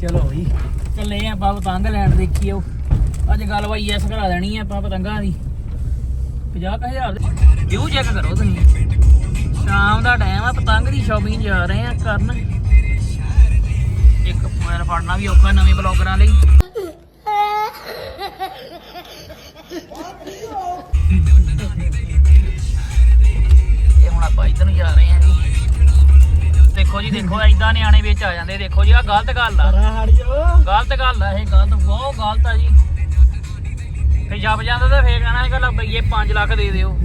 ਚਲੋ ਜੀ। ਚੱਲੇ ਆ ਆਪਾਂ ਪਤੰਗ ਲੈਣ ਦੇਖੀਓ ਅੱਜ ਗੱਲ ਬਾਈ ਐਸ ਕਰਾ ਦੇਣੀ ਆ ਆਪਾਂ ਪਤੰਗਾਂ ਦੀ। 50000 ਦੇ। ਵਿਊ ਚੈੱਕ ਕਰੋ ਤੁਸੀਂ। ਸ਼ਾਮ ਦਾ ਟਾਈਮ ਆ, ਪਤੰਗ ਦੀ ਸ਼ਾਪਿੰਗ ਜਾ ਰਹੇ ਆ ਕਰਨ। ਇੱਕ ਪੁਆਇੰਟ ਫੜਨਾ ਵੀ ਔਖਾ ਨਵੇਂ ਬਲੌਗਰਾਂ ਲਈ। ਦੇਖੋ ਜੀ ਦੇਖੋ ਐਦਾਂ ਨਿਆਣੇ ਵਿੱਚ ਆ ਜਾਂਦੇ ਦੇਖੋ ਜੀ ਆ ਗਲਤ ਗੱਲ ਆ। ਗਲਤ ਗੱਲ ਆ ਇਹ ਗਲਤ ਬਹੁਤ ਗਲਤ ਆ ਜੀ। ਫੇ ਜੱਬ ਜਾਂਦਾ ਤਾਂ ਫੇਰ ਕਹਿਣਾ ਹੈਗਾ ਬਈਏ 5 ਲੱਖ ਦੇ ਦਿਓ।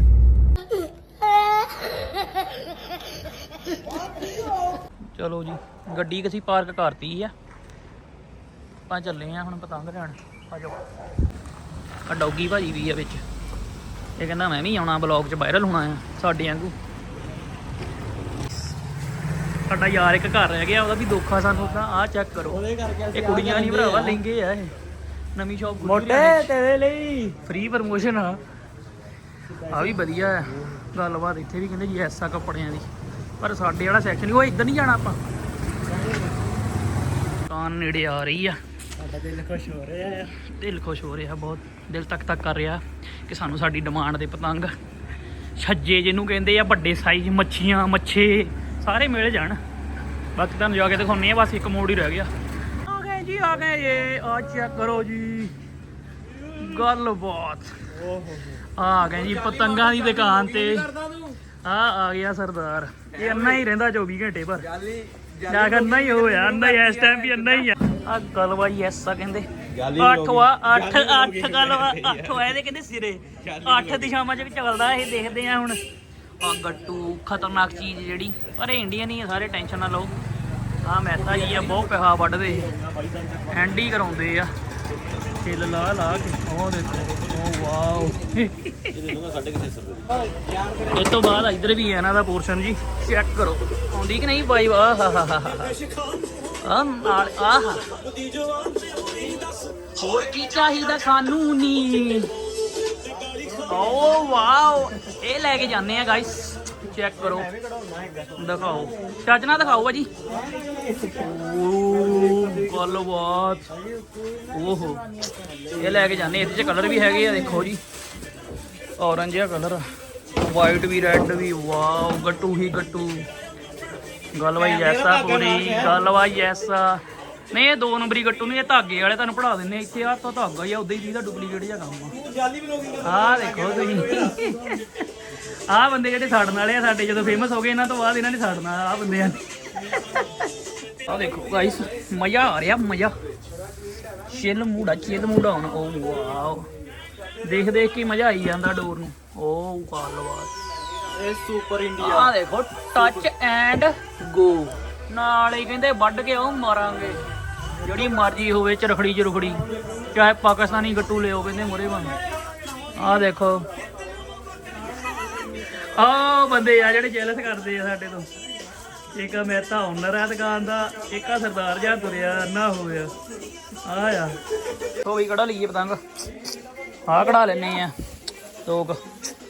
ਚਲੋ ਜੀ ਗੱਡੀ ਕਿਸੀ ਪਾਰਕ ਕਰਤੀ ਆ। ਆਪਾਂ ਚੱਲੇ ਆ ਹੁਣ ਪਤੰਗ ਲੈਣ। ਆ ਜਾਓ। ਆ ਡੌਗੀ ਭਾਜੀ ਵੀ ਆ ਵਿੱਚ। ਇਹ ਕਹਿੰਦਾ ਮੈਂ ਵੀ ਆਉਣਾ ਬਲੌਗ 'ਚ ਵਾਇਰਲ ਹੋਣਾ ਆ ਸਾਡੇ ਵਾਂਗੂ। ਸਾਡਾ ਯਾਰ ਇੱਕ ਘਰ ਰਹਿ ਗਿਆ ਉਹਦਾ ਵੀ ਦੁੱਖ ਆ ਸਾਨੂੰ ਤਾਂ ਆਹ ਚੈੱਕ ਕਰੋ। ਉਹਦੇ ਕਰਕੇ ਇਹ ਕੁੜੀਆਂ ਨਹੀਂ ਭਰਾਵਾ ਲਹਿੰਗੇ ਆ ਇਹ। ਨਵੀਂ ਸ਼ੌਪ ਮੋਟੇ ਤੇਰੇ ਲਈ। ਫ੍ਰੀ ਪ੍ਰਮੋਸ਼ਨ ਆ। ਆ ਵੀ ਵਧੀਆ ਆ। ਗੱਲਬਾਤ ਇੱਥੇ ਵੀ ਕਹਿੰਦੇ ਜੀ ਐਸਾ ਕੱਪੜਿਆਂ ਦੀ। ਪਰ ਸਾਡੇ ਵਾਲਾ ਸੈਕਸ਼ਨ ਉਹ ਇੱਧਰ ਨਹੀਂ ਜਾਣਾ ਆਪਾਂ। ਦੁਕਾਨ ਨੇੜੇ ਆ ਰਹੀ ਆ। ਸਾਡਾ ਦਿਲ ਖੁਸ਼ ਹੋ ਰਿਹਾ ਆ। ਦਿਲ ਖੁਸ਼ ਹੋ ਰਿਹਾ ਬਹੁਤ। ਦਿਲ ਤੱਕ ਤੱਕ ਕਰ ਰਿਹਾ ਕਿ ਸਾਨੂੰ ਸਾਡੀ ਡਿਮਾਂਡ ਦੇ ਪਤੰਗ। ਛੱਜੇ ਜਿਹਨੂੰ ਕਹਿੰਦੇ ਆ ਵੱਡੇ ਸਾਈਜ਼ ਮੱਛੀਆਂ ਮੱਛੇ। ਸਾਰੇ ਮਿਲ ਜਾਣ। ਬਾਕੀ ਤੁਹਾਨੂੰ ਜਾ ਕੇ ਦਿਖਾਉਣੀ ਆ ਬਸ ਇੱਕ ਮੋੜ ਹੀ ਰਹਿ ਗਿਆ। ਆ ਗਏ ਜੀ ਆ ਗਏ ਇਹ। ਆ ਚੈੱਕ ਕਰੋ ਜੀ। ਗੱਲਬਾਤ। ਓਹੋ ਆ ਗਏ ਜੀ ਪਤੰਗਾਂ ਦੀ ਦੁਕਾਨ ਤੇ। ਆ ਆ ਗਿਆ ਸਰਦਾਰ। ਇਹ ਅੰਨਾ ਹੀ ਰਹਿੰਦਾ 24 ਘੰਟੇ ਪਰ ਜਾ ਕੇ ਅੰਨਾ ਹੀ ਹੋਇਆ ਅੰਨਾ ਹੀ ਇਸ ਟਾਈਮ ਵੀ ਅੰਨਾ ਹੀ ਆ। ਆ ਗਲਵਾਈ ਐਸਾ ਕਹਿੰਦੇ। ਗੱਲ ਹੀ ਹੋ ਅੱਠ। ਅੱਠ ਗੱਲ ਗਲਵਾ ਅੱਠ ਇਹਦੇ ਕਹਿੰਦੇ ਸਿਰੇ। ਅੱਠ ਦਿਸ਼ਾਵਾਂ 'ਚ ਵੀ ਚੱਲਦਾ ਇਹ ਦੇਖਦੇ ਆ ਹੁਣ। ਆ ਗੱਟੂ ਖਤਰਨਾਕ ਚੀਜ਼ ਜਿਹੜੀ ਪਰ ਇਹ ਇੰਡੀਅਨ ਹੀ ਆ ਸਾਰੇ ਟੈਨਸ਼ਨ ਨਾ ਲਓ। ਆ ਮਹਿਤਾ ਜੀ ਆ ਬਹੁਤ ਪੈਸਾ ਵੱਢਦੇ ਐਂਡੀ ਕਰਾਉਂਦੇ ਆ। ਛਿੱਲ ਲਾ ਲਾ ਕੇ ਉਹ ਦੇਖੋ ਉਹ ਵਾਓ। ਇਹ ਤੋਂ ਬਾਅਦ ਇੱਧਰ ਵੀ ਹੈ ਇਹਨਾਂ ਦਾ ਪੋਰਸ਼ਨ ਜੀ। ਚੈੱਕ ਕਰੋ। ਆਉਂਦੀ ਕਿ ਨਹੀਂ ਬਾਈ ਆਹ ਹਾ ਹਾ ਹਾ ਆ ਨਾਲ ਆਹ ਹੋਰ ਕੀ ਚਾਹੀਦਾ ਸਾਨੂੰ ਨੀ ਓ, ਵਾਓ। ਇਹ ਲੈ ਕੇ ਜਾਂਦੇ ਆ ਗਾਇਸ ਚੈੱਕ ਕਰੋ। ਦਿਖਾਓ। ਚੱਜ ਨਾਲ ਦਿਖਾਓ, ਭਾਜੀ। ਓ, ਗੱਲਬਾਤ। ਓਹੋ। ਇਹ ਲੈ ਕੇ ਜਾਂਦੇ ਇਹਦੇ ਚ ਕਲਰ ਵੀ ਹੈਗੇ ਆ, ਦੇਖੋ ਜੀ। ਔਰੰਜ ਜਿਹਾ ਕਲਰ ਵਾਈਟ ਵੀ ਰੈੱਡ ਵੀ। ਵਾਓ, ਗੱਟੂ ਹੀ ਗੱਟੂ। ਗਲਵਾਈ ਜੈਸਾ ਪੂਰੀ। ਗਲਵਾਈ ਜੈਸਾ ਨਹੀਂ ਇਹ ਦੋ ਨੰਬਰੀ ਗੱਟੂ ਨਹੀਂ ਇਹ ਧਾਗੇ ਵਾਲੇ ਤੁਹਾਨੂੰ ਪੜਾ ਦਿੰਨੇ ਆ। ਇੱਥੇ ਆ ਤਾਂ ਧਾਗਾ ਹੀ ਆ ਉਦਾਂ ਹੀ ਦੀਦਾ ਡੁਪਲੀਕੇਟ ਜਿਹਾ ਕੰਮ ਤੂੰ ਜਾਲੀ ਬਲੌਗਿੰਗ ਆ ਆਹ ਦੇਖੋ ਤੁਸੀਂ। ਆਹ ਬੰਦੇ ਜਿਹੜੇ ਸਾੜਨ ਵਾਲੇ ਆ ਸਾਡੇ ਜਦੋਂ ਫੇਮਸ ਹੋ ਗਏ ਇਹਨਾਂ ਤੋਂ ਬਾਅਦ ਇਹਨਾਂ ਨੇ ਸਾੜਨਾ ਆਹ ਬੰਦਿਆਂ ਨੇ ਆਹ ਦੇਖੋ ਗਾਇਸ ਮਜ਼ਾ ਆ ਰਿਹਾ ਮਜ਼ਾ। ਚਿੱਲ ਮੂੜਾ ਚਿੱਲ ਮੂੜਾ ਹੁਣ ਓ ਵਾਓ। ਦੇਖ ਦੇਖ ਕੇ ਮਜ਼ਾ ਆਈ ਜਾਂਦਾ ਡੋਰ ਨੂੰ। ਓ ਗੱਲਬਾਤ ਇਹ ਸੁਪਰ ਇੰਡੀਆ ਆ ਦੇਖੋ ਟੱਚ ਐਂਡ ਗੋ ਨਾਲ ਹੀ ਕਹਿੰਦੇ ਵੱਢ ਕੇ ਉਹ ਮਾਰਾਂਗੇ। ਜਿਹੜੀ ਮਰਜ਼ੀ ਹੋਵੇ ਚਰਖੜੀ ਚਰਖੜੀ ਚਾਹੇ ਪਾਕਿਸਤਾਨੀ ਗੱਟੂ ਲਿਓ ਕਹਿੰਦੇ ਮੁਰੇ ਬਣ ਆ ਦੇਖੋ। ਆ ਬੰਦੇ ਆ ਜਿਹੜੇ ਜੈਲਸ ਕਰਦੇ ਆ ਸਾਡੇ ਤੋਂ। ਇੱਕ ਆ ਮਹਿਤਾ ਓਨਰ ਆ ਦੁਕਾਨ ਦਾ ਇੱਕ ਆ ਸਰਦਾਰ ਜਿਹਾ ਤੁਰਿਆ ਨਾ ਹੋ ਗਿਆ। ਆ ਆ। ਉਹ ਵੀ ਕਢਾ ਲਈਏ ਪਤੰਗ। ਆ ਕਢਾ ਲੈਨੇ ਆ। ਦੋ ਕੁ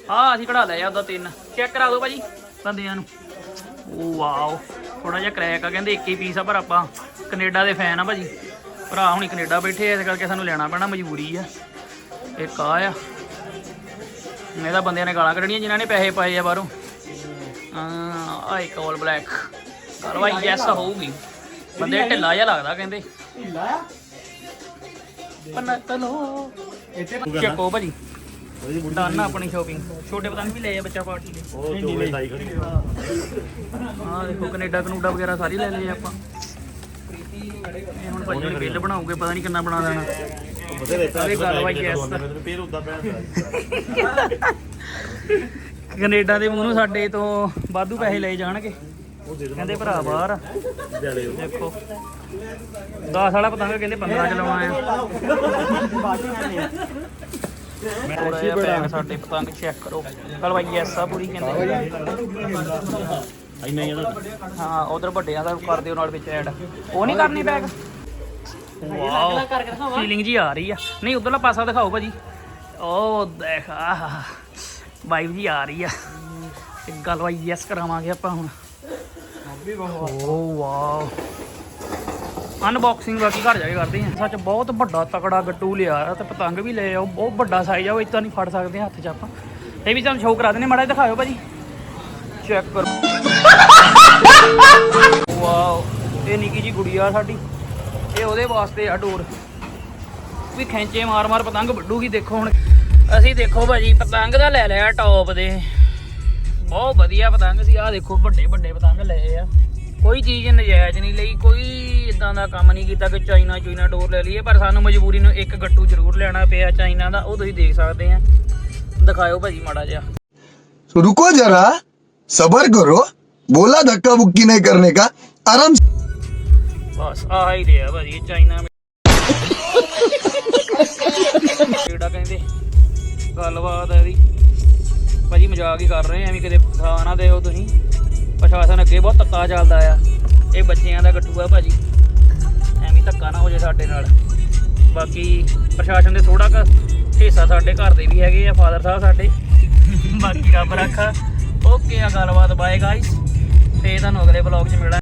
ਆ ਅਸੀਂ ਕਢਾ ਲਿਆ ਉਹਦਾ ਤਿੰਨ। ਚੈੱਕ ਕਰਾ ਦਿਓ ਭਾਜੀ ਬੰਦਿਆਂ ਨੂੰ। ਓ ਵਾਓ। ਥੋੜਾ ਜਿਹਾ ਕ੍ਰੈਕ ਆ ਕਹਿੰਦੇ ਇੱਕ ਹੀ ਪੀਸ ਆ ਪਰ ਆਪਾਂ ਕੈਨੇਡਾ ਦੇ ਫੈਨ ਆ ਭਾਜੀ। ਭਰਾ ਹੁਣੀ ਕੈਨੇਡਾ ਬੈਠੇ ਆ ਇਸ ਕਰਕੇ ਸਾਨੂੰ ਲੈਣਾ ਪੈਣਾ ਮਜਬੂਰੀ ਆ। ਇੱਕ ਆ ਆ। ਇਹਦਾ ਬੰਦਿਆਂ ਨੇ ਗਾਲਾਂ ਕੱਢਣੀਆਂ ਜਿਨ੍ਹਾਂ ਨੇ ਪੈਸੇ ਪਾਏ ਆ ਬਾਹਰੋਂ। ਆ ਇੱਕ ਆਲ ਬਲੈਕ ਕਾਰਵਾਈ ਯੈਸ ਹੋਊਗੀ। ਬੰਦੇ ਢਿੱਲਾ ਜਿਹਾ ਲੱਗਦਾ ਕਹਿੰਦੇ। ਲਾਇਆ ਪੰਨਾ ਤਲੋ ਇੱਥੇ ਚੱਕੋ ਭਾਜੀ। ਡਨ ਆਪਣੀ ਸ਼ਾਪਿੰਗ ਛੋਟੇ ਪਤੰਗ ਵੀ ਲਏ ਆ ਬੱਚਾ ਪਾਰਟੀ ਦੇ। ਉਹ ਚੋਵੇ ਤਾਈ ਖੜੀ ਆਹ ਦੇਖੋ ਕੈਨੇਡਾ ਕਨੂਡਾ ਵਗੈਰਾ ਸਾਰੀ ਲੈ ਲਏ ਆਪਾਂ। ਇਹ ਹੁਣ ਭਾਜੀ ਨੇ ਬਿੱਲ ਬਣਾਉਗੇ ਪਤਾ ਨਹੀਂ ਕਿੰਨਾ ਬਣਾ ਦੇਣਾ। ਬਥੇਰੇ ਇਹ ਗੱਲ ਵਾ yes। ਮੈਨੂੰ ਫੇਰ ਉਦਾਂ ਪੈਣਾ ਕੈਨੇਡਾ ਦੇ ਮੂੰਹ ਨੂੰ ਸਾਡੇ ਤੋਂ ਵਾਧੂ ਪੈਸੇ ਲਏ ਜਾਣਗੇ। ਉਹ ਦੇ ਕਹਿੰਦੇ ਭਰਾ ਬਾਹਰ ਆ। ਦੇਖੋ। 10 ਵਾਲਾ ਪਤੰਗ ਕਹਿੰਦੇ 15 ਚਲਾਉਣਾ ਆ। ਥੋੜਾ ਜਿਹਾ ਪੈਕ ਸਾਡੇ ਪਤੰਗ ਚੈੱਕ ਕਰੋ। ਕਲਵਾਈ ਐਸਾ ਪੂਰੀ ਕਹਿੰਦੇ ਇੰਨਾ ਹੀ ਆ ਹਾਂ ਉਧਰ ਵੱਡਿਆਂ ਦਾ ਕਰ ਦਿਓ ਨਾਲ ਵਿੱਚ ਐਡ। ਉਹ ਨਹੀਂ ਕਰਨੀ ਬੈਗ ਵਾਓ ਫੀਲਿੰਗ ਜੀ ਆ ਰਹੀ ਆ। ਨਹੀਂ ਉਧਰਲਾ ਪਾਸਾ ਦਿਖਾਓ ਭਾਜੀ। ਉਹ ਦੇਖ ਆਹ। ਵਾਈਬ ਜੀ ਆ ਰਹੀ ਆ। ਇੱਕ ਗੱਲ ਵਾ ਯੈਸ ਕਰਾਵਾਂਗੇ ਆਪਾਂ ਹੁਣ। ਵੀ ਬਹੁਤ। ਓ ਵਾਓ। ਅਨਬਾਕਸਿੰਗ ਬਾਕੀ ਘਰ ਜਾ ਕੇ ਕਰਦੇ ਹਾਂ ਸੱਚ ਬਹੁਤ ਵੱਡਾ ਤਕੜਾ ਗੱਟੂ ਲਿਆ ਆ ਤੇ ਪਤੰਗ ਵੀ ਲੈ ਆਓ ਬਹੁਤ ਵੱਡਾ ਸਾਈਜ਼ ਆ, ਉਹ ਇਤਾਂ ਨਹੀਂ ਫੜ ਸਕਦੇ ਹੱਥ 'ਚ ਆਪਾਂ। ਇਹ ਵੀ ਤੁਹਾਨੂੰ ਸ਼ੋਅ ਕਰਾ ਦਿੰਦੇ ਮਾੜਾ ਜਿਹਾ ਦਿਖਾਇਓ ਭਾਜੀ। ਚੈੱਕ ਕਰੋ। ਵਾਓ ਇਹ ਨਿੱਕੀ ਜੀ ਗੁੜੀਆ ਸਾਡੀ। ਇਹ ਉਹਦੇ ਵਾਸਤੇ ਆ ਡੋਰ। ਵੀ ਖੈਂਚੇ ਮਾਰ ਮਾਰ ਪਤੰਗ ਵੱਡੂਗੀ ਦੇਖੋ ਹੁਣ। ਅਸੀਂ ਦੇਖੋ ਭਾਜੀ, ਪਤੰਗ ਦਾ ਲੈ ਲਿਆ ਟੌਪ ਦੇ। ਬਹੁਤ ਵਧੀਆ ਪਤੰਗ ਸੀ। ਆ ਦੇਖੋ ਵੱਡੇ ਵੱਡੇ ਪਤੰਗ ਲਏ ਆ। ਕੋਈ ਚੀਜ਼ ਨਜਾਇਜ਼ ਨਹੀਂ ਲਈ ਕੋਈ ਇਦਾਂ ਦਾ ਕੰਮ ਨਹੀਂ ਕੀਤਾ ਕਿ ਚਾਈਨਾ ਚੂਨਾ ਡੋਰ ਲੈ ਲਈਏ ਪਰ ਸਾਨੂੰ ਮਜਬੂਰੀ ਨੂੰ ਇੱਕ ਗੱਟੂ ਜ਼ਰੂਰ ਲੈਣਾ ਪਿਆ ਚਾਈਨਾ ਦਾ ਉਹ ਤੁਸੀਂ ਦੇਖ ਸਕਦੇ ਆ। ਦਿਖਾਓ ਭਾਜੀ ਮਾੜਾ ਜਿਹਾ। ਸੋ ਰੁਕੋ ਜਰਾ ਸਬਰ ਕਰੋ ਬੋਲਾ ਧੱਕਾ ਬੁੱਕੀ ਨਹੀਂ ਕਰਨੇ ਦਾ ਆਰਾਮ ਬਸ ਆਹ ਰਿਹਾ ਭਾਜੀ ਚਾਈਨਾ ਕਿਹੜਾ ਕਹਿੰਦੇ? ਗੱਲਬਾਤ ਹੈ ਦੀ ਭਾਜੀ ਮਜ਼ਾਕ ਹੀ ਕਰ ਰਹੇ ਐਵੇਂ ਕਿਤੇ ਥਾਂ ਨਾ ਦਿਓ ਤੁਸੀਂ। ਪ੍ਰਸ਼ਾਸਨ ਅੱਗੇ ਬਹੁਤ ਧੱਕਾ ਚੱਲਦਾ ਆ। ਇਹ ਬੱਚਿਆਂ ਦਾ ਗੱਟੂ ਆ ਭਾਜੀ। ਐਵੇਂ ਧੱਕਾ ਨਾ ਹੋ ਜਾਏ ਸਾਡੇ ਨਾਲ। ਬਾਕੀ ਪ੍ਰਸ਼ਾਸਨ ਦੇ ਥੋੜਾ ਕ ਹਿੱਸਾ ਸਾਡੇ ਘਰ ਦੇ ਵੀ ਹੈਗੇ ਆ, ਫਾਦਰ ਸਾਹਿਬ ਸਾਡੇ। ਬਾਕੀ ਰੱਬ ਰੱਖਾ। ਓਕੇ ਆ, ਗੱਲਬਾਤ ਬਾਏ ਗਾਇਸ ਫੇਰ ਤੁਹਾਨੂੰ ਅਗਲੇ ਵਲੌਗ 'ਚ ਮਿਲਣਾ